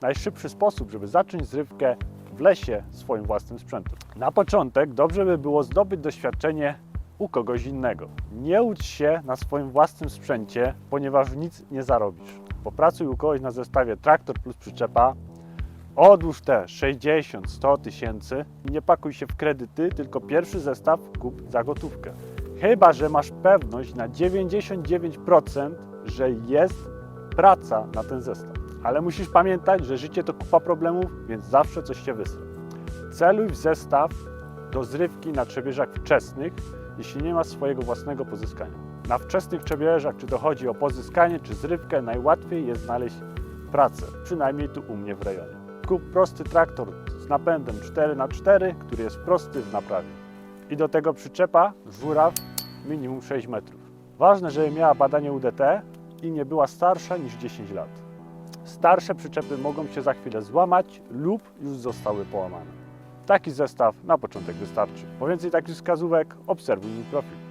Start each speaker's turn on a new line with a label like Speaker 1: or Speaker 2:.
Speaker 1: Najszybszy sposób, żeby zacząć zrywkę w lesie swoim własnym sprzętem. Na początek dobrze by było zdobyć doświadczenie u kogoś innego. Nie ucz się na swoim własnym sprzęcie, ponieważ nic nie zarobisz. Popracuj u kogoś na zestawie traktor plus przyczepa, Odłóż te 60-100 tysięcy i nie pakuj się w kredyty, tylko pierwszy zestaw kup za gotówkę. Chyba, że masz pewność na 99%, że jest praca na ten zestaw. Ale musisz pamiętać, że życie to kupa problemów, więc zawsze coś się wysra. Celuj w zestaw do zrywki na trzebieżach wczesnych, jeśli nie masz swojego własnego pozyskania. Na wczesnych trzebieżach, czy to chodzi o pozyskanie, czy zrywkę, najłatwiej jest znaleźć pracę, przynajmniej tu u mnie w rejonie. Kup prosty traktor z napędem 4x4, który jest prosty w naprawie. I do tego przyczepa żuraw minimum 6 metrów. Ważne, żeby miała badanie UDT i nie była starsza niż 10 lat. Starsze przyczepy mogą się za chwilę złamać lub już zostały połamane. Taki zestaw na początek wystarczy. Po więcej takich wskazówek obserwuj mój profil.